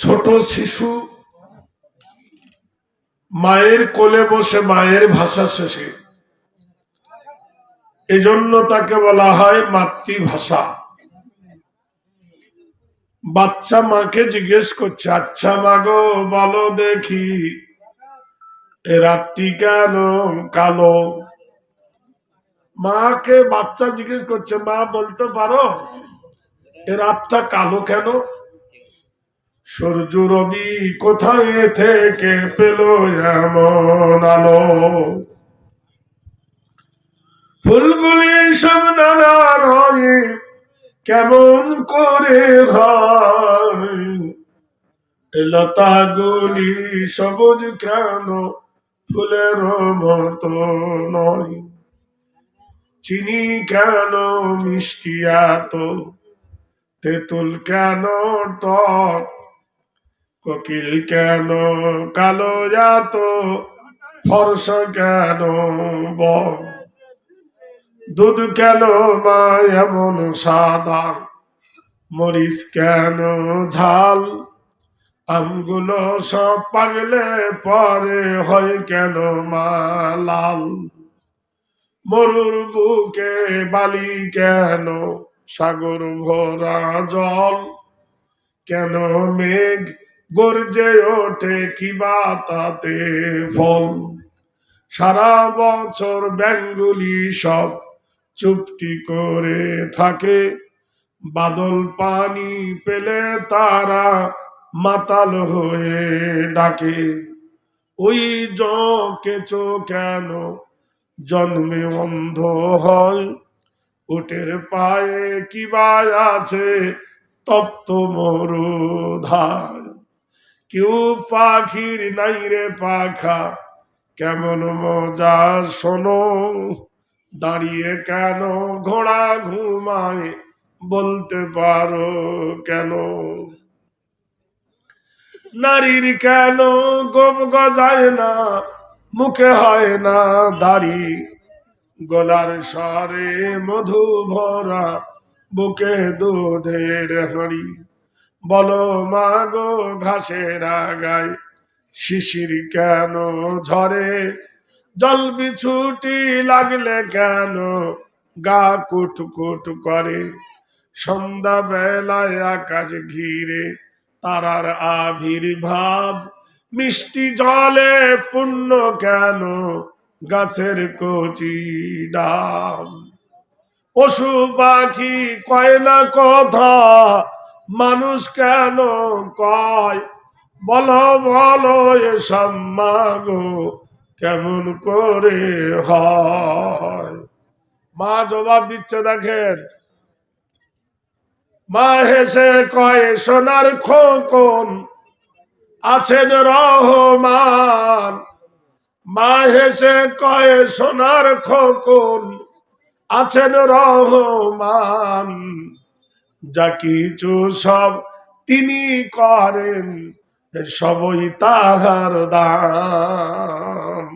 ছোট শিশু, মায়ের কোলে বসে মায়ের ভাষা শেষে এজন্য তাকে বলা হয় মাতৃভাষা। বাচ্চা মাকে জিজ্ঞেস করছে আচ্ছা মা গো, বলো দেখি, এ রাত্রি কেন কালো? মাকে বাচ্চা জিজ্ঞেস করছে, মা, বলতে পারো, এ রাতটা কালো কেন? সূর্য রবি কোথায় থেকে পেল এমন আলো? ফুলগুলি সব নানা রয়ে কেমন করে হয়? লতাগুলি সবুজ কেন ফুলের মতো নয়? চিনি কেন মিষ্টি এত? তেঁতুল কেন টক কোকিল কেন, কালো এত ফর্সা কেন দুধ কেন মা এমন সাদা? মরিচ কেন ঝাল? আমগুলো সব পাগলে পরে হয় কেন মা লাল? মরুর বুকে বালি কেন, সাগর ভরা জল? কেন মেঘ গর্জে ওঠে কিবা তাতে ফল। সারা বছর ব্যাঙ্গুলি সব চুপটি করে থাকে। বাদল পানি পেলে তারা মাতাল হয়ে ডাকে। ওই কেচো কেন জন্মে অন্ধ হয়? উটের পায়ে কিবা আছে তপ্ত মরুধার? কেউ পাখির নাই রে পাখা, কেমন মজা শোনো। দাঁড়িয়ে কেন ঘোড়া ঘুমায় বলতে পারো কেন? নারীর কেন গোপ গজায় না, মুখে হয় না দাড়ি? গলার স্বরে মধু ভরা, বুকে দুধের হাঁড়ি। বলো, মাগো ঘাসের আগায় শিশির কেন ঝরে? জল বিছুটি লাগলে কেন গা কুট কুট করে? সন্ধ্যা বেলায় আকাশ ঘিরে তারার আবির্ভাব, মিষ্টি জলে পূর্ণ কেন গাছের কচি ডাব? পশু পাখি কয় না কথা মানুষ কেন কয়? বলো বলো এসব মাগো কেমন করে হয়? মা জবাব দিচ্ছে, দেখেন। মা হেসে কয়, সোনার খোকন আছেন রহমান। মা হেসে কয়, সোনার খোকন আছেন রহমান। যা কিছু সব তিনি করেন সবই তাহার দান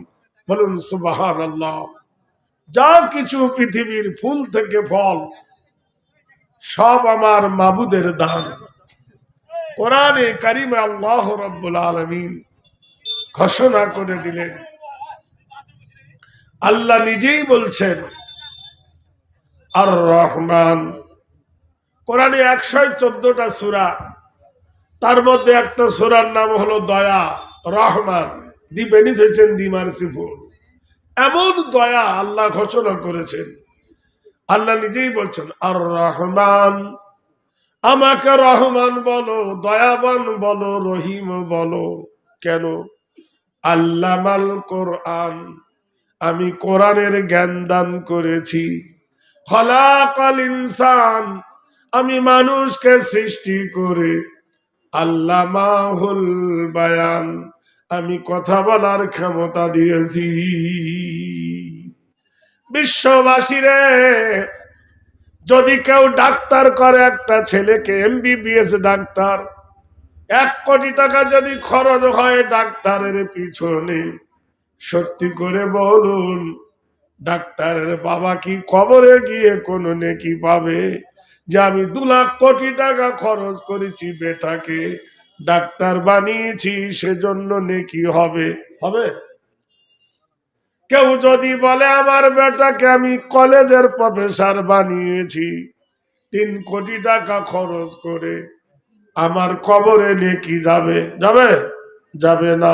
বলুন সুবাহান আল্লাহ যা কিছু পৃথিবীর ফুল থেকে ফল, সব আমার মাবুদের দান। কোরআনে কারিমে আল্লাহ রব্বুল আলমিন ঘোষণা করে দিলেন, আল্লাহ নিজেই বলছেন, আর রহমান কোরআনে একশো চোদ্দটা সুরা। তার মধ্যে একটা সুরার নাম হলো দয়া, রহমান, দি বেনিফিশিয়েন্ট দি মার্সিফুল। এমন দয়া আল্লাহ ঘোষণা করেছেন। আল্লাহ নিজেই বলছেন, আর রহমান, আমাকে রহমান বলো, দয়াবান বলো, রহিম বলো। কেন? আল্লামাল কোরআন, আমি কোরআনের জ্ঞান দান করেছি। খলাকাল ইনসান আমি মানুষকে সৃষ্টি করে আল্লামাহুল বায়ান। আমি কথা বলার ক্ষমতা দিয়েছি। বিশ্ববাসীরে, যদি কেউ ডাক্তার করে, একটা ছেলেকে এমবিবিএস ডাক্তার, এক কোটি টাকা যদি খরচ হয় ডাক্তারের পিছনে। সত্যি করে বলুন, ডাক্তারের বাবা কি কবরে গিয়ে কোনো নেকি পাবে? যে আমি দু লাখ কোটি টাকা খরচ করেছি বেটাকে, ডাক্তার বানিয়েছি, সেজন্য নেকি হবে। হবে? কেউ যদি বলে আমার বেটাকে আমি কলেজের প্রফেসর বানিয়েছি, তিন কোটি টাকা খরচ করে আমার কবরে নেকি যাবে? যাবে? যাবে না।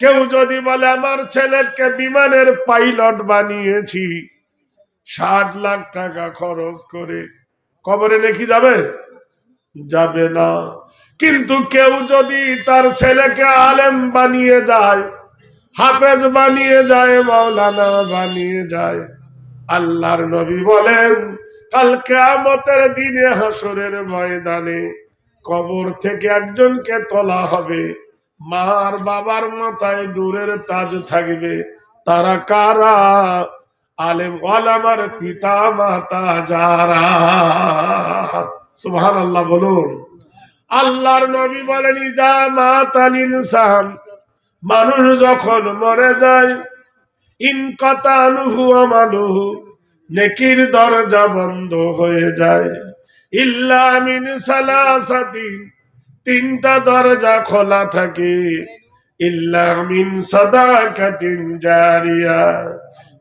কেউ যদি বলে আমার ছেলেকে বিমানের পাইলট বানিয়েছি, ষাট লাখ টাকা খরচ করে কবরে নেকি যাবে? যাবে না। কিন্তু কেউ যদি তার ছেলেকে আলেম বানিয়ে যায়, হাফেজ বানিয়ে যায়, মাওলানা বানিয়ে যায়, আল্লাহর নবী বলেন, কাল কেয়ামতের দিনে হাসরের ময়দানে কবর থেকে একজনকে তোলা হবে। মার বাবার মাথায় নূরের তাজ থাকবে। তারা কারা? আলেম ওয়ালামার পিতা মাতা যারা সুবহান আল্লাহ বলুন। আল্লাহর নবী বলেন, ইজা মাতাল ইনসান, মানুষ যখন মরে যায় ইনকাতানুহু আমালুহু নেকির দরজা বন্ধ হয়ে যায়। ইল্লা মিন সালাসাতিন, তিনটা দরজা খোলা থাকে। ইল্লা মিন সাদাকাতিন জারিয়া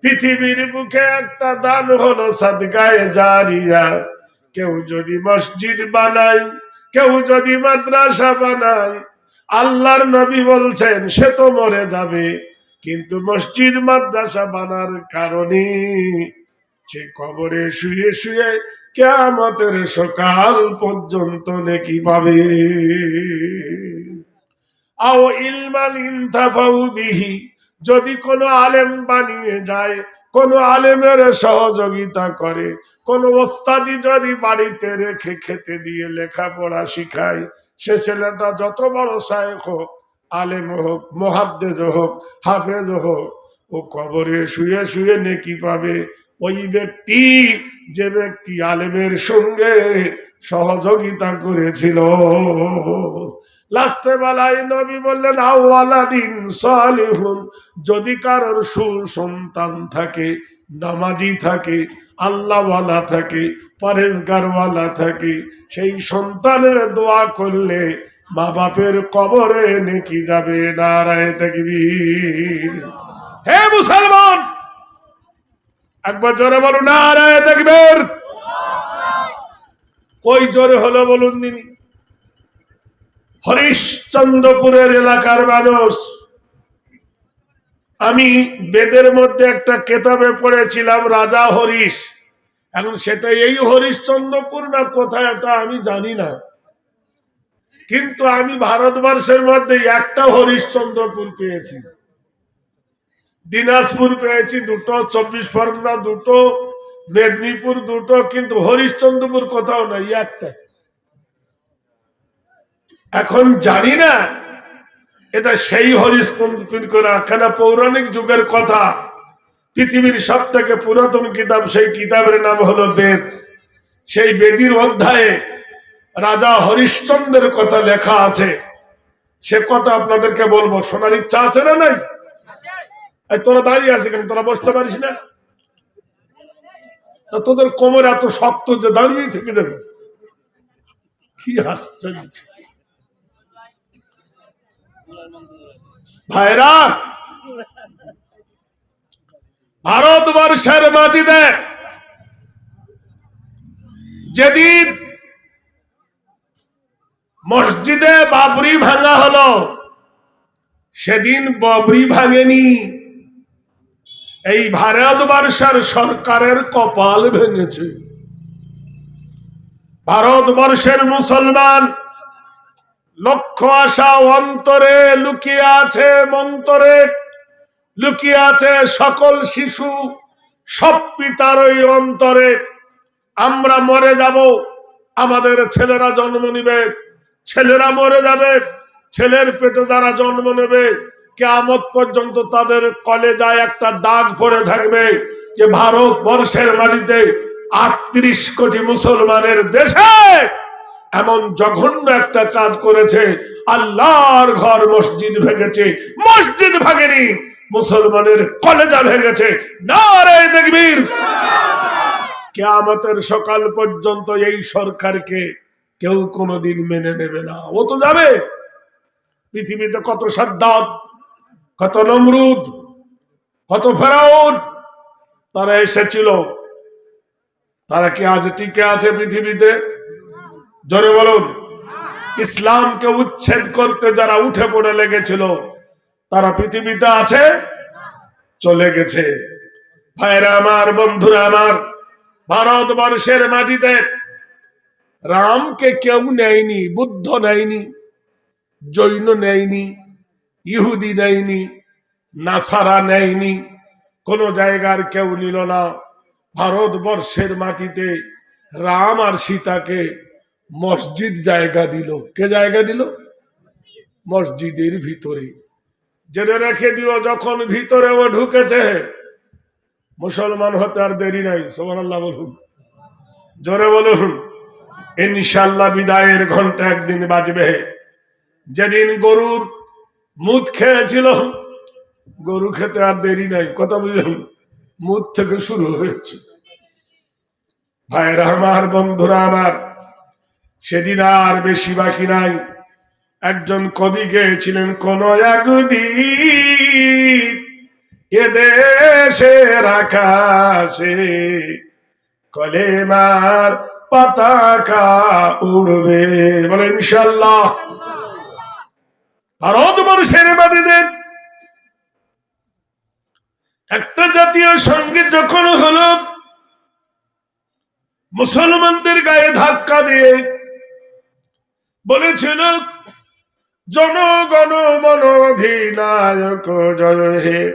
পৃথিবীর বুকে একটা দান হলো সাদগায়ে জারিয়া। কেউ যদি মসজিদ বানায়, কেউ যদি মাদ্রাসা বানায়, আল্লাহর নবী বলছেন, সে তো মরে যাবে। কিন্তু মসজিদ, মাদ্রাসা বানার কারণে সে কবরে শুয়ে শুয়ে কেয়ামতের সকাল পর্যন্ত নেকি পাবে। আও ইলমান ইনতাফাউ বিহি যদি কোনো আলেম বানিয়ে যায়, কোনো আলেমের সহযোগিতা করে, কোনো ওস্তাদি যদি বাড়িতে রেখে খেতে দিয়ে লেখাপড়া শিখায়, সে ছেলেটা যত বড় শায়েক হোক, আলেম হোক মহাদ্দেজ হোক, হাফেজ হোক, ও কবরে শুয়ে শুয়ে নেকি পাবে। ওই ব্যক্তি, যে ব্যক্তি আলেমের সঙ্গে সহযোগিতা করেছিল। লাস্টে বেলায় নবী বললেন, আওয়ালাদিন সালিহুন, যদি কারোর সুসন্তান থাকে, নামাজি থাকে, আল্লাহওয়ালা থাকে পরেজগারওয়ালা থাকে, সেই সন্তানের দোয়া করলে মা বাপের কবরে নেকি যাবে নারায় তাকবীর। হে মুসলমান, একবার জোরে বলুন নারায় তাকবীর। কই জোরে হলো বলুন দিনি হরিশ্চন্দ্রপুরের এলাকার মানুষ। আমি বেদের মধ্যে একটা কেতাবে পড়েছিলাম, রাজা হরিশ। এখন সেটা এই হরিশ্চন্দ্রপুর না কোথায় তা আমি জানি না। কিন্তু আমি ভারতবর্ষের মধ্যে একটা হরিশ্চন্দ্রপুর পেয়েছি। দিনাজপুর পেয়েছি দুটো, চব্বিশ পরগনা দুটো, মেদিনীপুর দুটো, কিন্তু হরিশ্চন্দ্রপুর কোথাও নাই একটা এখন জানি না এটা সেই কেন পৌরাণিক যুগের কথা। পৃথিবীর সব থেকে পুরাতন কিতাব সেই কিতাবের নাম হলো বেদ। সেই বেদির অধ্যায়ে রাজা হরিশ্চন্দ্রের কথা লেখা আছে। সে কথা আপনাদেরকে বলব শোনার ইচ্ছা আছে না নাই? তোরা দাঁড়িয়ে আছে কেন? তোরা বসতে পারিস না? না, তোদের কোমর এত শক্ত যে দাঁড়িয়েই থেকে যাবে। কি আশ্চর্য। ভাইরা, ভারতবর্ষের মাটিতে যেদিন মসজিদে বাবরি ভাঙা হলো, সেদিন বাবরি ভাঙেনি। এই ভারতবর্ষের সরকারের কপাল ভেঙেছে। ভারতবর্ষের মুসলমান লক্ষ্য আশা অন্তরে লুকিয়ে আছে মন্তরে, লুকিয়ে আছে সকল শিশু, সব পিতার ওই অন্তরে। আমরা মরে যাব, আমাদের ছেলেরা জন্ম নিবে, ছেলেরা মরে যাবে, ছেলের পেটে যারা জন্ম নেবে, কেয়ামত পর্যন্ত তাদের কলেজায় একটা দাগ পড়ে থাকবে যে ভারতবর্ষের মাটিতে আটত্রিশ কোটি মুসলমানের দেশে এমন জঘন্য একটা কাজ করেছে, আল্লাহর ঘর মসজিদ ভেঙেছে, মসজিদ ভাঙেনি, মুসলমানের কলেজা ভেঙেছে। না রে দেখবীর কেয়ামতের সকাল পর্যন্ত এই সরকারকে কেউ কোনোদিন মেনে নেবে না। ও তো যাবে। পৃথিবীতে কত সাদ্দাত, কত নমরুদ, কত ফেরাউন, তারা এসেছিল। তারা কি আজ টিকে আছে পৃথিবীতে? জোরে বলুন। ইসলামকে উচ্ছেদ করতে যারা উঠে পড়ে লেগেছিল, তারা পৃথিবীতে আছে? চলে গেছে। ভাইরা আমার, বন্ধুরা আমার, ভারতবর্ষের মাটিতে রামকে কেউ নেয়নি, বুদ্ধ নেয়নি, জৈন নেয়নি, ইহুদি নেয়নি, নাসারা নেয়নি, কোন জায়গার কেউ নিল না। ভারতবর্ষের মাটিতে রাম আর সীতাকে মসজিদ জায়গা দিল। কে জায়গা দিল? মসজিদের ভিতরে। জেনে রেখে দিও, যখন ভিতরে ও ঢুকেছে, মুসলমান হতে আর দেরি নাই। সোমান আল্লাহ বলুন। জোরে বলুন। ইনশাল্লাহ বিদায়ের ঘণ্টা একদিন বাজবে। যেদিন গরুর মুদ খেয়েছিল, গরু খেতে আর দেরি নাই। কথা বুঝলেন? মুদ থেকে শুরু হয়েছে। ভাইরা আমার, বন্ধুরা আমার সেদিন আর বেশি বাকি নাই। একজন কবি গেয়েছিলেন, কোন একদিন এদেশের আকাশে কলেমার পতাকা উড়বে। বলে ইনশাল্লাহ ভারতবর্ষের মাটিতে একটা জাতীয় সংগীত যখন হলো, মুসলমানদের গায়ে ধাক্কা দিয়ে বলেছিল জনগণ মন অধিনায়ক জয় হে।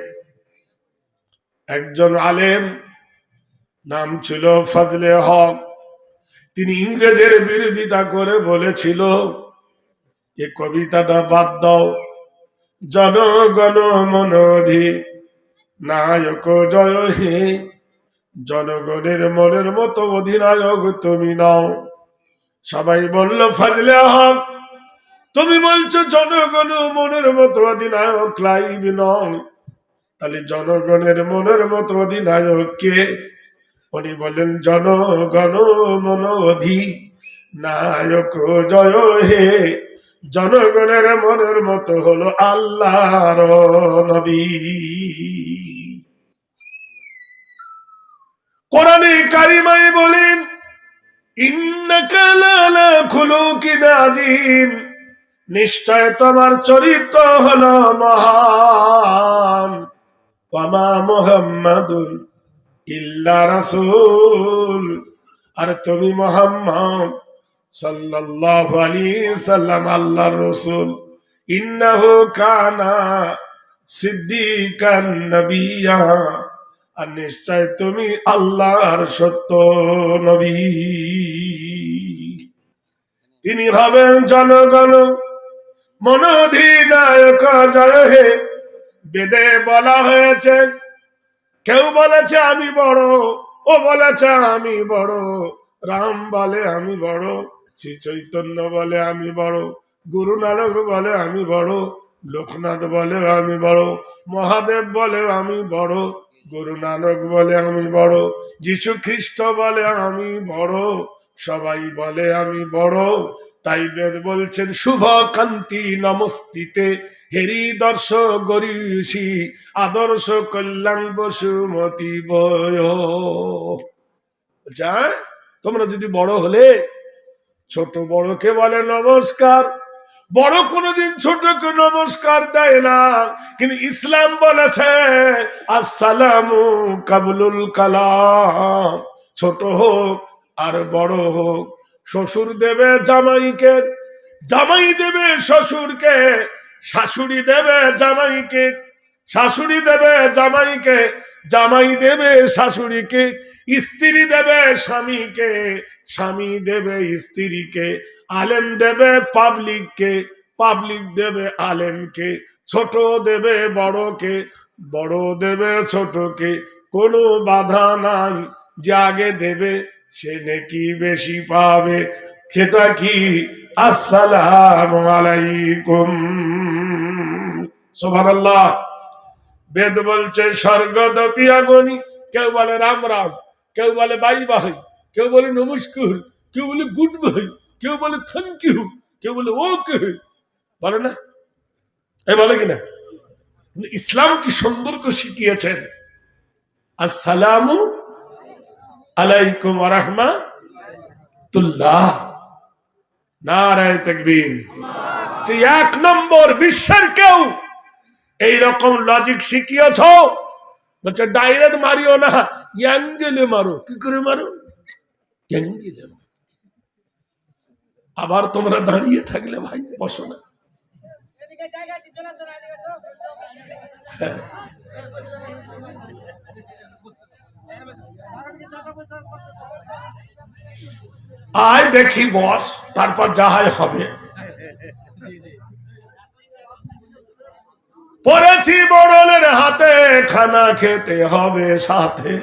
একজন আলেম, নাম ছিল ফজলে হক। তিনি ইংরেজের বিরোধিতা করে বলেছিল, এ কবিতাটা বাদ দাও। জনগণ মন নায়ক জয় হে। জনগণের মনের মতো অধিনায়ক তুমি নাও। সবাই বলল, ফাজলে হক, তুমি বলছো জনগণ মনের মতো অধিনায়ক ক্লাইব নয়। তাহলে জনগণের মনের মতো অধিনায়ক কে? উনি বলেন জনগণ মন অধি নায়ক জয় হে। জনগণের মনের মতো হলো আল্লাহর নবী। কোরআনে কারিমাই বলেন নিশ্চয় তোমার চরিত্র হল মহান। ওয়ামা মুহাম্মাদুন ইল্লা রাসূল। আর তুমি মোহাম্মদ সাল্লাল্লাহু আলাইহি সাল্লাম, আল্লাহর রাসূল। ইন্নাহু কানা সিদ্দিকান নবিয়্যা আর নিশ্চয় তুমি আল্লাহর সত্য নবী। তিনি হবেন জনগণ, মনোধিনায়ক জয়। হে বেদে বলা হয়েছে, কেউ বলেছে আমি বড়, ও বলেছে আমি বড়। রাম বলে আমি বড়, শ্রী চৈতন্য বলে আমি বড়, গুরু নানক বলে আমি বড়, লোকনাথ বলে আমি বড়, মহাদেব বলে আমি বড় গুরু নানক বলে, আমি বড়। যিশু খ্রিস্ট বলে, আমি বড়। সবাই বলে, আমি বড়। তাই বেদ বলছেন, শুভ কান্তি নমস্তিতে। হেরি দর্শ গরিষি, আদর্শ কল্যাণ বসুমতি বয়। যা তোমরা যদি বড় হলে, ছোট বড়কে বলে, নমস্কার। বড় কোনোদিন ছোটকে নমস্কার দেয় না। কিন্তু ইসলাম বলেছে, আসসালামু কাবুলুল কালাম। ছোট হোক আর বড় হোক, শ্বশুর দেবে জামাইকে, জামাই দেবে শ্বশুরকে, শাশুড়ি দেবে জামাইকে। শাশুড়ি দেবে জামাইকে, জামাই দেবে শাশুড়িকে, স্ত্রী দেবে স্বামীকে, স্বামী দেবে স্ত্রীকে, আলেম দেবে পাবলিককে, পাবলিক দেবে আলেমকে, ছোট দেবে বড়কে, বড় দেবে ছোটকে, কোনো বাধা নাই, যে আগে দেবে, সে নাকি বেশি পাবে। সেটা কি? আসসালাম আলাইকুম। সুবহানাল্লাহ। বেদ বলছে স্বর্গদ পিয়াগনি কেউ বলে রাম রাম, কেউ বলে বাই বাই, কেউ বলে নমস্কার, কেউ বলে গুড বাই, কেউ বলে থ্যাংক ইউ, কেউ বলে ওকে। বলে না? এই বলে কিনা ইসলাম কি সুন্দর করে শিখিয়েছেন? আসসালামু আলাইকুম রাহমা তুল্লাহ নারায় তকবীর। এক নম্বর বিশ্বের কেউ এইরকম লজিক শিখিয়েছ? বলছে ডাইরেক্ট মারিও না অ্যাঙ্গেলে মারো। কি করে মারো? অ্যাঙ্গেলে মারো। আবার তোমরা দাঁড়িয়ে থাকলে ভাই, বসো না। আয় দেখি, বস, তারপর যাহাই হবে। পড়েছি বড়লের হাতে খানা খেতে হবে সাথে।